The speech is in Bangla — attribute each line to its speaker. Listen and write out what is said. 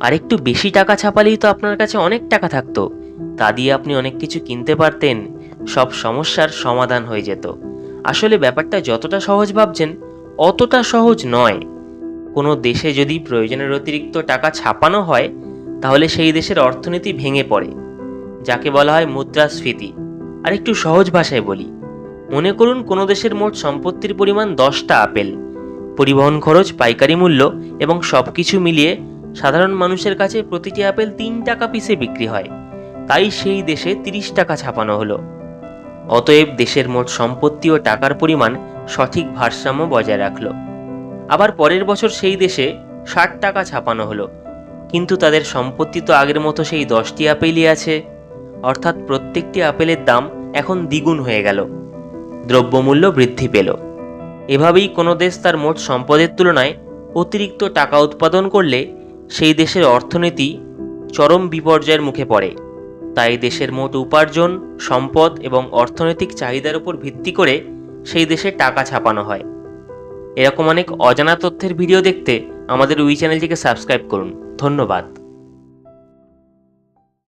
Speaker 1: আর একটু বেশি টাকা ছাপালেই তো আপনার কাছে অনেক টাকা থাকতো। তা দিয়ে আপনি অনেক কিছু কিনতে পারতেন, সব সমস্যার সমাধান হয়ে যেত। আসলে ব্যাপারটা যতটা সহজ ভাবছেন, অতটা সহজ নয়। কোনো দেশে যদি প্রয়োজনের অতিরিক্ত টাকা ছাপানো হয়, তাহলে সেই দেশের অর্থনীতি ভেঙে পড়ে। যাকে বলা হয় মুদ্রাস্ফীতি। আর একটু সহজ ভাষায় বলি। মনে করুন কোনো দেশের মোট সম্পত্তির পরিমাণ দশটা আপেল। পরিবহন খরচ, পাইকারি মূল্য এবং সব কিছু মিলিয়ে সাধারণ মানুষের কাছে প্রতিটি আপেল তিন টাকা পিসে বিক্রি হয়। তাই সেই দেশে তিরিশ টাকা ছাপানো হলো। অতএব দেশের মোট সম্পত্তি ও টাকার পরিমাণ সঠিক ভারসাম্য বজায় রাখল। আবার পরের বছর সেই দেশে ষাট টাকা ছাপানো হলো। কিন্তু তাদের সম্পত্তি তো আগের মতো সেই দশটি আপেলই আছে। অর্থাৎ প্রত্যেকটি আপেলের দাম এখন দ্বিগুণ হয়ে গেল। দ্রব্যমূল্য বৃদ্ধি পেল। এভাবেই কোনো দেশ তার মোট সম্পদের তুলনায় অতিরিক্ত টাকা উৎপাদন করলে সেই দেশের অর্থনীতি চরম বিপর্যয়ের মুখে পড়ে। তাই দেশের মোট উপার্জন, সম্পদ এবং অর্থনৈতিক চাহিদার উপর ভিত্তি করে সেই দেশে টাকা ছাপানো হয়। এরকম অনেক অজানা তথ্যের ভিডিও দেখতে আমাদের উই চ্যানেলটিকে সাবস্ক্রাইব করুন। ধন্যবাদ।